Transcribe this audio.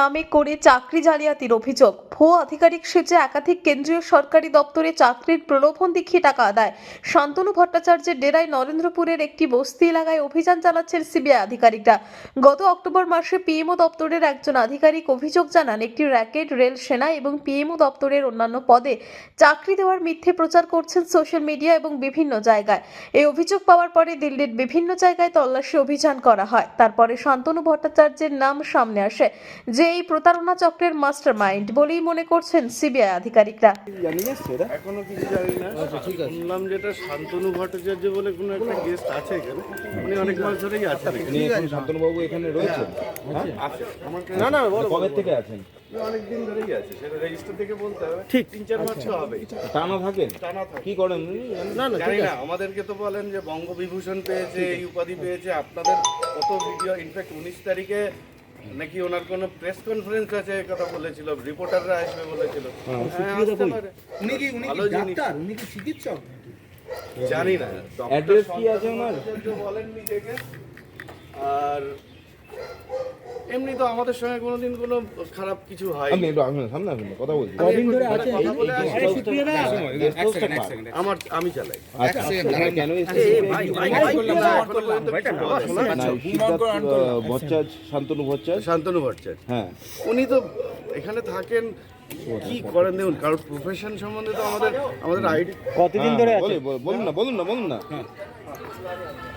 নামে করে চাকরি জালিয়াতির অভিযোগ। ভুয়ো আধিকারিক সেজে একাধিক কেন্দ্রীয় সরকারি দপ্তরে চাকরির প্রলোভন দেখিয়ে টাকা আদায়। শান্তনু ভট্টাচার্যের ডেরায় নরেন্দ্রপুরের একটি বস্তি এলাকায় অভিযান চালাচ্ছেন সিবিআই আধিকারিকরা। গত অক্টোবর মাসে পিএমও দপ্তরের একজন আধিকারিক অভিযোগ জানান, একটি র্যাকেট, রেল সেনা এবং পিএমও দপ্তরের অন্যান্য পদে চাকরি দেওয়ার মিথ্যে প্রচার করছেন সোশ্যাল মিডিয়া এবং বিভিন্ন জায়গায়। এই অভিযোগ পাওয়ার পরে দিল্লির বিভিন্ন জায়গায় তল্লাশি অভিযান করা হয়। তারপরে শান্তনু ভট্টাচার্যের নাম সামনে আসে। যে এই প্রতারণা চক্রের মাস্টার মাইন্ড বলেই মনে করছেন সিবিআই আধিকারিকরা। এখনও কিছু জানি না। শুনলাম যেটা শান্তনু ভট্টাচার্য বলে কোনো একটা গেস্ট আছে এখানে। উনি অনেক মাস ধরেই আছেন উনি এখন। শান্তনুবাবু এখানে রয়েছেন? হ্যাঁ? আছে। না না বলো কবে থেকে আছেন? অনেক ধরেই আছে। সেটা রেজিস্টার থেকে বলতে হবে। ঠিক। তিন চার মাস তো হবে। টানা থাকেন? কি করেন না না জানি না আমাদেরকে তো বলেন যে বঙ্গবিভূষণ পেয়েছে এই উপাধি পেয়েছে আপনাদের কত ভিডিও ইনফ্যাক্ট উনিশ তারিখে নাকি ওনার কোনো প্রেস কনফারেন্স আছে? এই কথা বলেছিল রিপোর্টাররা আসবে বলেছিল। হ্যাঁ, উনি কি উনি কি ডাক্তার উনি কি চিকিৎসক? জানি না। অ্যাড্রেস কি আছে ওনার? ডক্টর বলেন নিজেকে আর এমনি তো আমাদের সঙ্গে কোনোদিন কোনো খারাপ কিছু হয় আপনি একটু আসবেন সামনে আসবেন কথা বলছি কদিন ধরে আছে? আমার আমি চালাই আচ্ছা, কেন শান্তনু ভট্টাচার্য? শান্তনু ভট্টাচার্য হ্যাঁ উনি তো এখানে থাকেন কি করেন দেখুন কারোর প্রফেশন সম্বন্ধে তো আমাদের আমাদের আইডি কতদিন ধরে আছে বলুন না বলুন না বলুন না